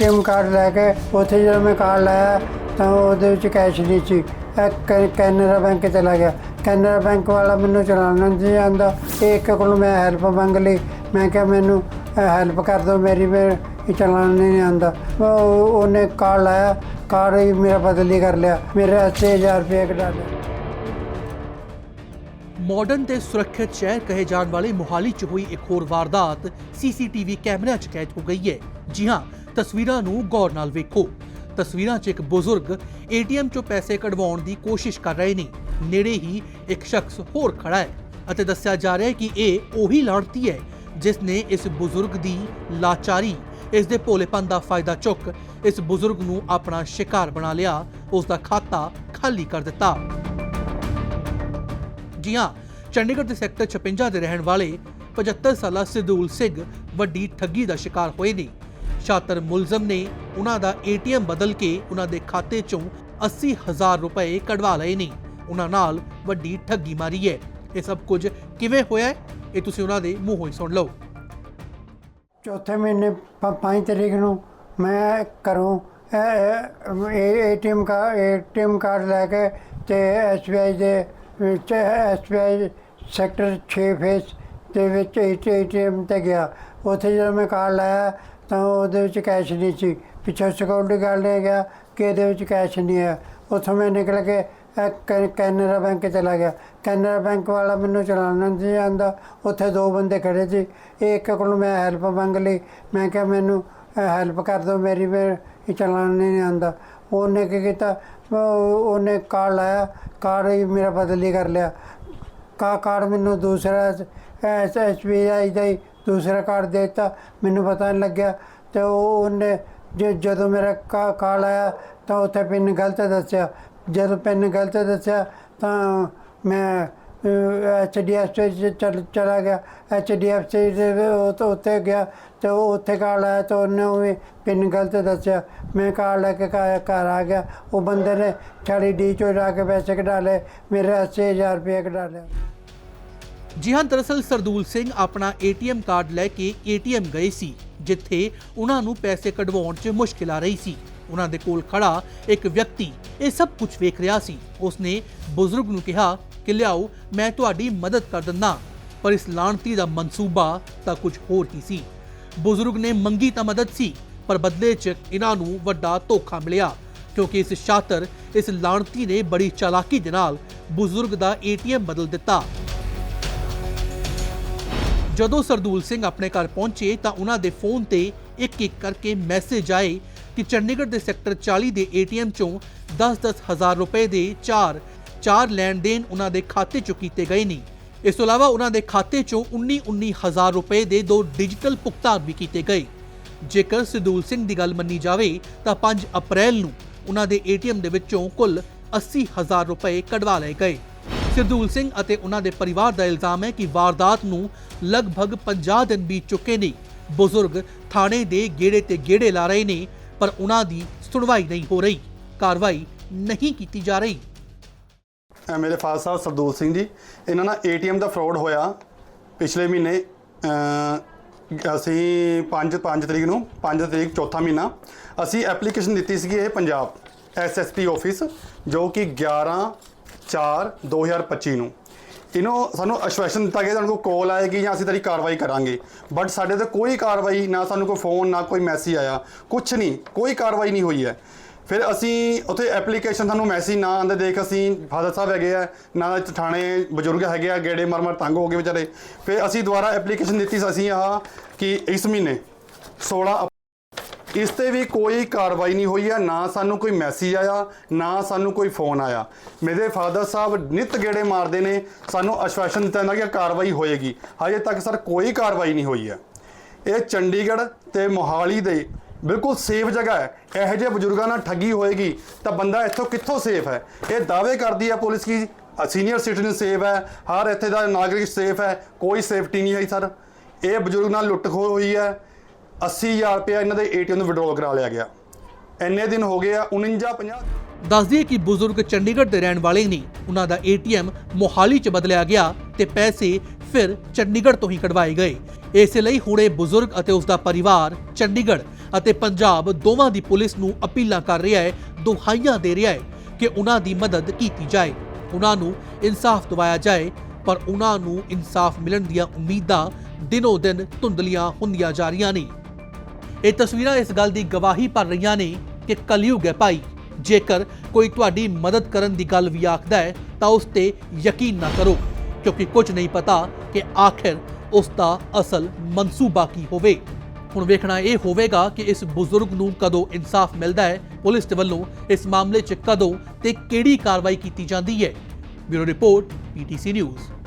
ATM card ਲੈ ਕੇ ਉੱਥੇ ਜਦੋਂ ਮੈਂ ਕਾਰਡ ਲਾਇਆ ਤਾਂ ਉਹਦੇ ਵਿੱਚ ਕੈਸ਼ ਨਹੀਂ ਸੀ। ਇਹ ਕੈ- ਕੈਨਰਾ ਬੈਂਕ ਚਲਾ ਗਿਆ। ਕੈਨਰਾ ਬੈਂਕ ਵਾਲਾ ਮੈਨੂੰ ਚਲਾਉਣਾ ਨਹੀਂ ਆਉਂਦਾ। ਤੇ ਇੱਕ ਕੋਲ ਮੈਂ ਹੈਲਪ ਮੰਗ ਲਈ। ਮੈਂ ਕਿਹਾ ਮੈਨੂੰ ਹੈਲਪ ਕਰ ਦਿਓ ਮੇਰੀ, ਮੈਂ ਇਹ ਚਲਾਉਣਾ ਨਹੀਂ ਆਉਂਦਾ। ਉਹ- ਉਹਨੇ ਕਾਰਡ ਲਾਇਆ। ਕਾਰਡ ਹੀ ਮੇਰਾ ਬਦਲੀ ਕਰ ਲਿਆ। ਮੇਰੇ 80000 ਰੁਪਏ ਕਢਾ ਲਿਆ। ਮਾਡਰਨ ਤੇ ਸੁਰੱਖਿਅਤ ਸ਼ਹਿਰ ਕਹੇ ਜਾਣ ਵਾਲੇ ਮੋਹਾਲੀ 'ਚ ਹੋਈ ਇੱਕ ਹੋਰ ਵਾਰਦਾਤ। ਸੀਸੀਟੀਵੀ ਕੈਮਰਿਆਂ 'ਚ ਕੈਦ ਹੋ ਗਈ ਹੈ। ਜੀ ਹਾਂ ਤਸਵੀਰਾਂ ਨੂੰ ਗੌਰ ਨਾਲ ਵੇਖੋ। ਤਸਵੀਰਾਂ 'ਚ ਇੱਕ ਬਜ਼ੁਰਗ ਏਟੀਐਮ 'ਚੋਂ ਪੈਸੇ ਕਢਵਾਉਣ ਦੀ ਕੋਸ਼ਿਸ਼ ਕਰ ਰਹੇ ਨੇ। ਨੇੜੇ ਹੀ ਇੱਕ ਸ਼ਖਸ ਹੋਰ ਖੜਾ ਹੈ ਅਤੇ ਦੱਸਿਆ ਜਾ ਰਿਹਾ ਹੈ ਕਿ ਇਹ ਉਹੀ ਲੜਤੀ ਹੈ ਜਿਸ ਨੇ ਇਸ ਬਜ਼ੁਰਗ ਦੀ ਲਾਚਾਰੀ, ਇਸ ਦੇ ਭੋਲੇਪਨ ਦਾ ਫਾਇਦਾ ਚੁੱਕ, ਇਸ ਬਜ਼ੁਰਗ ਨੂੰ ਆਪਣਾ ਸ਼ਿਕਾਰ ਬਣਾ ਲਿਆ, ਉਸ ਦਾ ਖਾਤਾ ਖਾਲੀ ਕਰ ਦਿੱਤਾ। ਜੀ ਹਾਂ, ਚੰਡੀਗੜ੍ਹ ਦੇ ਸੈਕਟਰ 56 ਦੇ ਰਹਿਣ ਵਾਲੇ 75 ਸਾਲਾ ਸਿੱਧੂਲ ਸਿੰਘ ਵੱਡੀ ਠੱਗੀ ਦਾ ਸ਼ਿਕਾਰ ਹੋਏ ਨੇ। ਸ਼ਾਤਰ ਮੁਲਜ਼ਮ ਨੇ ਉਹਨਾਂ ਦਾ ਏਟੀਐਮ ਬਦਲ ਕੇ ਉਹਨਾਂ ਦੇ ਖਾਤੇ ਚੋਂ 80000 ਰੁਪਏ ਕਢਵਾ ਲਏ ਨੇ। ਉਹਨਾਂ ਨਾਲ ਵੱਡੀ ਠੱਗੀ ਮਾਰੀ ਹੈ। ਇਹ ਸਭ ਕੁਝ ਕਿਵੇਂ ਹੋਇਆ ਹੈ? ਇਹ ਤੁਸੀਂ ਉਹਨਾਂ ਦੇ ਮੂੰਹੋਂ ਹੀ ਸੁਣ ਲਓ। ਚੌਥੇ ਮਹੀਨੇ 5 ਤਰੀਕ ਨੂੰ ਮੈਂ ਘਰੋਂ ਏਟੀਐਮ ਕਾ, ਏਟੀਐਮ ਕਾਰਡ ਲੈ ਕੇ ਤੇ ਐਸਬੀਆਈ ਦੇ ਵਿੱਚ ਐਸਬੀਆਈ ਸੈਕਟਰ 6 ਫੇਸ ਦੇ ਵਿੱਚ ਏਟੀਐਮ ਤੇ ਗਿਆ। ਉੱਥੇ ਜਦੋਂ ਮੈਂ ਕਾਰਡ ਲਾਇਆ ਤਾਂ ਉਹਦੇ ਵਿੱਚ ਕੈਸ਼ ਨਹੀਂ ਸੀ। ਪਿੱਛੇ ਸਿਕਿਉਰਿਟੀ ਗਾਰਡ ਲੈ ਗਿਆ ਕਿ ਇਹਦੇ ਵਿੱਚ ਕੈਸ਼ ਨਹੀਂ ਹੈ। ਉੱਥੋਂ ਮੈਂ ਨਿਕਲ ਕੇ ਕੈ- ਕੈਨਰਾ ਬੈਂਕ ਚਲਾ ਗਿਆ। ਕੈਨਰਾ ਬੈਂਕ ਵਾਲਾ ਮੈਨੂੰ ਚਲਾਉਣਾ ਨਹੀਂ ਆਉਂਦਾ। ਉੱਥੇ ਦੋ ਬੰਦੇ ਖੜੇ ਸੀ। ਇਹ ਇੱਕ ਕੋਲ ਮੈਂ ਹੈਲਪ ਮੰਗ ਲਈ। ਮੈਂ ਕਿਹਾ, ਮੈਨੂੰ ਹੈਲਪ ਕਰ ਦਿਓ ਮੇਰੀ, ਮੈਂ ਇਹ ਚਲਾਉਣਾ ਨਹੀਂ ਆਉਂਦਾ। ਉਹਨੇ ਕੀ ਕੀਤਾ? ਉਹਨੇ ਕਾਰਡ ਲਾਇਆ। ਕਾਰਡ ਹੀ ਮੇਰਾ ਬਦਲੀ ਕਰ ਲਿਆ। ਕਾ, ਕਾਰਡ ਮੈਨੂੰ ਦੂਸਰਾ ਐਸ ਐਸ ਬੀ ਆਈ ਦਾ ਹੀ ਦੂਸਰਾ ਕਾਰਡ ਦੇ ਦਿੱਤਾ ਮੈਨੂੰ ਪਤਾ ਨਹੀਂ ਲੱਗਿਆ ਤੇ ਉਹ ਉਹਨੇ ਜ- ਜਦੋਂ ਮੇਰਾ ਕਾ ਕਾਰਡ ਆਇਆ ਤਾਂ ਉੱਥੇ ਪਿੰਨ ਗਲਤ ਦੱਸਿਆ। ਜਦੋਂ ਪਿੰਨ ਗਲਤ ਦੱਸਿਆ ਤਾਂ ਮੈਂ ਐਚ ਡੀ ਐਫ ਸੀ ਚਲ, ਚਲਾ ਗਿਆ। ਐਚ ਡੀ ਐਫ ਸੀ ਦੇ ਉਹ ਉੱਥੇ ਗਿਆ ਤੇ ਉਹ ਉੱਥੇ ਕਾਰਡ ਆਇਆ ਤਾਂ ਉਹਨੇ ਉਹ ਵੀ ਪਿੰਨ ਗਲਤ ਦੱਸਿਆ। ਮੈਂ ਕਾਰਡ ਲੈ ਕੇ ਘਰ ਘਰ ਆ ਗਿਆ। ਉਹ ਬੰਦੇ ਨੇ ਛਾੜੀ ਡੀ ਚੋਂ ਜਾ ਕੇ ਪੈਸੇ ਕਢਾ ਲਏ। ਮੇਰੇ 80000 ਰੁਪਏ ਕਢਾ ਲਿਆ। ਜੀ ਹਾਂ, ਦਰਅਸਲ ਸਰਦੂਲ ਸਿੰਘ ਆਪਣਾ ਏਟੀਐਮ ਕਾਰਡ ਲੈ ਕੇ ਏਟੀਐਮ ਗਏ ਸੀ, ਜਿੱਥੇ ਉਹਨਾਂ ਨੂੰ ਪੈਸੇ ਕਢਵਾਉਣ 'ਚ ਮੁਸ਼ਕਿਲ ਆ ਰਹੀ ਸੀ। ਉਹਨਾਂ ਦੇ ਕੋਲ ਖੜਾ ਇੱਕ ਵਿਅਕਤੀ ਇਹ ਸਭ ਕੁਝ ਵੇਖ ਰਿਹਾ ਸੀ। ਉਸਨੇ ਬਜ਼ੁਰਗ ਨੂੰ ਕਿਹਾ ਕਿ, ਲਿਆਓ, ਮੈਂ ਤੁਹਾਡੀ ਮਦਦ ਕਰ ਦਿੰਦਾ, ਪਰ ਇਸ ਲਾਣਤੀ ਦਾ ਮਨਸੂਬਾ ਤਾਂ ਕੁਝ ਹੋਰ ਹੀ ਸੀ। ਬਜ਼ੁਰਗ ਨੇ ਮੰਗੀ ਤਾਂ ਮਦਦ ਸੀ, ਪਰ ਬਦਲੇ 'ਚ ਇਹਨਾਂ ਨੂੰ ਵੱਡਾ ਧੋਖਾ ਮਿਲਿਆ, ਕਿਉਂਕਿ ਇਸ ਸ਼ਾਤਰ ਇਸ ਲਾਣਤੀ ਨੇ ਬੜੀ ਚਾਲਾਕੀ ਦੇ ਨਾਲ ਬਜ਼ੁਰਗ ਦਾ ਏਟੀਐਮ ਬਦਲ ਦਿੱਤਾ। ਜਦੋਂ ਸਰਦੂਲ ਸਿੰਘ ਆਪਣੇ ਘਰ ਪਹੁੰਚੇ ਤਾਂ ਉਹਨਾਂ ਦੇ ਫੋਨ ਤੇ ਇੱਕ ਇੱਕ ਕਰਕੇ ਮੈਸੇਜ ਆਏ ਕਿ ਚੰਡੀਗੜ੍ਹ ਦੇ ਸੈਕਟਰ 40 ਦੇ ਏਟੀਐਮ ਚੋਂ 10-10 ਹਜ਼ਾਰ ਰੁਪਏ ਦੇ ਚਾਰ ਚਾਰ ਲੈਣ ਦੇਣ ਉਹਨਾਂ ਦੇ ਖਾਤੇ ਚੋਂ ਕੀਤੇ ਗਏ ਨੇ। ਇਸ ਤੋਂ ਇਲਾਵਾ ਉਹਨਾਂ ਦੇ ਖਾਤੇ ਚੋਂ 19-19 ਹਜ਼ਾਰ ਰੁਪਏ ਦੇ ਦੋ ਡਿਜੀਟਲ ਭੁਗਤਾਨ ਵੀ ਕੀਤੇ ਗਏ। ਜੇਕਰ ਸਿੱਧੂਲ ਸਿੰਘ ਦੀ ਗੱਲ ਮੰਨੀ ਜਾਵੇ ਤਾਂ 5 ਅਪ੍ਰੈਲ ਨੂੰ ਉਹਨਾਂ ਦੇ ਏਟੀਐਮ ਦੇ ਵਿੱਚੋਂ ਕੁੱਲ 80 ਹਜ਼ਾਰ ਰੁਪਏ ਕਢਵਾ ਲਏ ਗਏ। ਸਰਦੂਲ ਸਿੰਘ ਅਤੇ ਉਹਨਾਂ ਦੇ ਪਰਿਵਾਰ ਦਾ ਇਲਜ਼ਾਮ ਹੈ ਕਿ ਵਾਰਦਾਤ ਨੂੰ ਲਗਭਗ 50 ਦਿਨ ਬੀਤ ਚੁੱਕੇ ਨੇ। ਬਜ਼ੁਰਗ ਥਾਣੇ ਦੇ ਗੇੜੇ ਤੇ ਗੇੜੇ ਲਾ ਰਹੇ ਨੇ ਪਰ ਉਹਨਾਂ ਦੀ ਸੁਣਵਾਈ ਨਹੀਂ ਹੋ ਰਹੀ। ਕਾਰਵਾਈ ਨਹੀਂ ਕੀਤੀ ਜਾ ਰਹੀ। ਅ, ਮੇਰੇ ਫਾਦਰ ਸਾਹਿਬ ਸਰਦੂਲ ਸਿੰਘ ਜੀ ਇਹਨਾਂ ਨਾਲ ਏਟੀਐਮ ਦਾ ਫਰਾਡ ਹੋਇਆ ਪਿਛਲੇ ਮਹੀਨੇ ਅ, ਅਸੀਂ 5 5 ਤਰੀਕ ਨੂੰ 5 ਤਰੀਕ ਚੌਥਾ ਮਹੀਨਾ ਅਸੀਂ ਐਪਲੀਕੇਸ਼ਨ ਦਿੱਤੀ ਸੀਗੀ ਇਹ ਪੰਜਾਬ ਐਸਐਸਪੀ ਆਫਿਸ ਜੋ ਕਿ 11 4 2025 ਨੂੰ। ਇਹਨੂੰ ਸਾਨੂੰ ਅਸ਼ਵਾਸਨ ਦਿੱਤਾ ਗਿਆ, ਤੁਹਾਨੂੰ ਕੋਈ ਕਾਲ ਆਏਗੀ ਜਾਂ ਅਸੀਂ ਤੇਰੀ ਕਾਰਵਾਈ ਕਰਾਂਗੇ। ਬਟ ਸਾਡੇ ਤੇ ਕੋਈ ਕਾਰਵਾਈ, ਨਾ ਸਾਨੂੰ ਕੋਈ ਫੋਨ ਨਾ ਕੋਈ ਮੈਸੇਜ ਆਇਆ। ਕੁਝ ਨਹੀਂ, ਕੋਈ ਕਾਰਵਾਈ ਨਹੀਂ ਹੋਈ ਹੈ। ਫਿਰ ਅਸੀਂ ਉੱਥੇ ਐਪਲੀਕੇਸ਼ਨ ਸਾਨੂੰ ਮੈਸੇਜ ਨਾ ਆਉਂਦੇ ਦੇਖ ਅਸੀਂ, ਫਾਦਰ ਸਾਹਿਬ ਹੈਗੇ ਆ, ਨਾ ਥਾਣੇ ਬਜ਼ੁਰਗ ਹੈਗੇ ਆ, ਗੇੜੇ ਮਰ ਮਰ ਤੰਗ ਹੋ ਗਏ ਵਿਚਾਰੇ। ਫਿਰ ਅਸੀਂ ਦੁਬਾਰਾ ਐਪਲੀਕੇਸ਼ਨ ਦਿੱਤੀ ਸੀ ਅਸੀਂ ਆਹ, ਕਿ ਇਸ ਮਹੀਨੇ 16 ਇਸ ਤੇ ਵੀ ਕੋਈ ਕਾਰਵਾਈ ਨਹੀਂ ਹੋਈ ਹੈ। ਨਾ ਸਾਨੂੰ ਕੋਈ ਮੈਸੇਜ ਆਇਆ, ਨਾ ਸਾਨੂੰ ਕੋਈ ਫੋਨ ਆਇਆ। ਮੇਰੇ ਫਾਦਰ ਸਾਹਿਬ ਨਿਤ ਗੇੜੇ ਮਾਰਦੇ ਨੇ। ਸਾਨੂੰ ਆਸ਼ਵਾਸਨ ਦਿੱਤਾ ਜਾਂਦਾ ਕਿ ਕਾਰਵਾਈ ਹੋਏਗੀ। ਹਜੇ ਤੱਕ ਸਰ ਕੋਈ ਕਾਰਵਾਈ ਨਹੀਂ ਹੋਈ ਹੈ। ਇਹ ਚੰਡੀਗੜ੍ਹ ਤੇ ਮੋਹਾਲੀ ਦੇ ਬਿਲਕੁਲ ਸੇਫ ਜਗ੍ਹਾ ਹੈ। ਇਹੋ ਜਿਹੇ ਬਜ਼ੁਰਗਾਂ ਨਾਲ ਠੱਗੀ ਹੋਏਗੀ ਤਾਂ ਬੰਦਾ ਇੱਥੋਂ ਕਿੱਥੋਂ ਸੇਫ ਹੈ? ਇਹ ਦਾਅਵੇ ਕਰਦੀ ਹੈ ਪੁਲਿਸ ਕੀ ਸੀਨੀਅਰ ਸਿਟੀਜ਼ਨ ਸੇਫ ਹੈ। ਹਰ ਇੱਥੇ ਦਾ ਨਾਗਰਿਕ ਸੇਫ ਹੈ। ਕੋਈ ਸੇਫਟੀ ਨਹੀਂ ਹੈ ਸਰ। ਇਹ ਬਜ਼ੁਰਗ ਨਾਲ ਲੁੱਟ ਖੋਹ ਹੋਈ ਹੈ। 80000 ਰੁਪਏ ਇਹਨਾਂ ਦੇ ਏਟੀਐਮ ਨੂੰ ਵਿਡਰੋਲ ਕਰਾ ਲਿਆ ਗਿਆ। ਇੰਨੇ ਦਿਨ ਹੋ ਗਏ ਆ 49 50 ਦੱਸ ਦਈਏ ਕਿ ਬਜ਼ੁਰਗ ਚੰਡੀਗੜ੍ਹ ਦੇ ਰਹਿਣ ਵਾਲੇ ਨੇ, ਉਹਨਾਂ ਦਾ ਏਟੀਐਮ ਮੋਹਾਲੀ 'ਚ ਬਦਲਿਆ ਗਿਆ ਤੇ ਪੈਸੇ ਫਿਰ ਚੰਡੀਗੜ੍ਹ ਤੋਂ ਹੀ ਕਢਵਾਏ ਗਏ। ਇਸੇ ਲਈ ਹੁਣੇ ਬਜ਼ੁਰਗ ਅਤੇ ਉਸ ਦਾ ਪਰਿਵਾਰ ਚੰਡੀਗੜ੍ਹ ਅਤੇ ਪੰਜਾਬ ਦੋਵਾਂ ਦੀ ਪੁਲਿਸ ਨੂੰ ਅਪੀਲਾਂ ਕਰ ਰਿਹਾ ਹੈ, ਦੁਹਾਈਆਂ ਦੇ ਰਿਹਾ ਹੈ ਕਿ ਉਹਨਾਂ ਦੀ ਮਦਦ ਕੀਤੀ ਜਾਏ। ਉਹਨਾਂ ਨੂੰ ਇਨਸਾਫ ਦਿਵਾਇਆ ਜਾਏ, ਪਰ ਉਹਨਾਂ ਨੂੰ ਇਨਸਾਫ ਮਿਲਣ ਦੀਆਂ ਉਮੀਦਾਂ ਦਿਨੋ ਦਿਨ ਧੁੰਦਲੀਆਂ ਹੁੰਦੀਆਂ ਜਾ ਰਹੀਆਂ ਨੇ। ਇਹ ਤਸਵੀਰਾਂ ਇਸ ਗੱਲ ਦੀ ਗਵਾਹੀ ਭਰ ਰਹੀਆਂ ਨੇ ਕਿ ਕਲਯੁਗ ਹੈ ਭਾਈ। ਜੇਕਰ ਕੋਈ ਤੁਹਾਡੀ ਮਦਦ ਕਰਨ ਦੀ ਗੱਲ ਵੀ ਆਖਦਾ ਹੈ, ਤਾਂ ਉਸ ਤੇ ਯਕੀਨ ਨਾ ਕਰੋ, ਕਿਉਂਕਿ ਕੁਝ ਨਹੀਂ ਪਤਾ ਕਿ ਆਖਿਰ ਉਸ ਦਾ ਅਸਲ ਮਨਸੂਬਾ ਕੀ ਹੋਵੇ। ਹੁਣ ਵੇਖਣਾ ਇਹ ਹੋਵੇਗਾ ਕਿ ਇਸ ਬਜ਼ੁਰਗ ਨੂੰ ਕਦੋਂ ਇਨਸਾਫ ਮਿਲਦਾ ਹੈ, ਪੁਲਿਸ ਦੇ ਵੱਲੋਂ ਇਸ ਮਾਮਲੇ 'ਚ ਕਦੋਂ ਤੇ ਕਿਹੜੀ ਕਾਰਵਾਈ ਕੀਤੀ ਜਾਂਦੀ ਹੈ। Bureau report PTC News.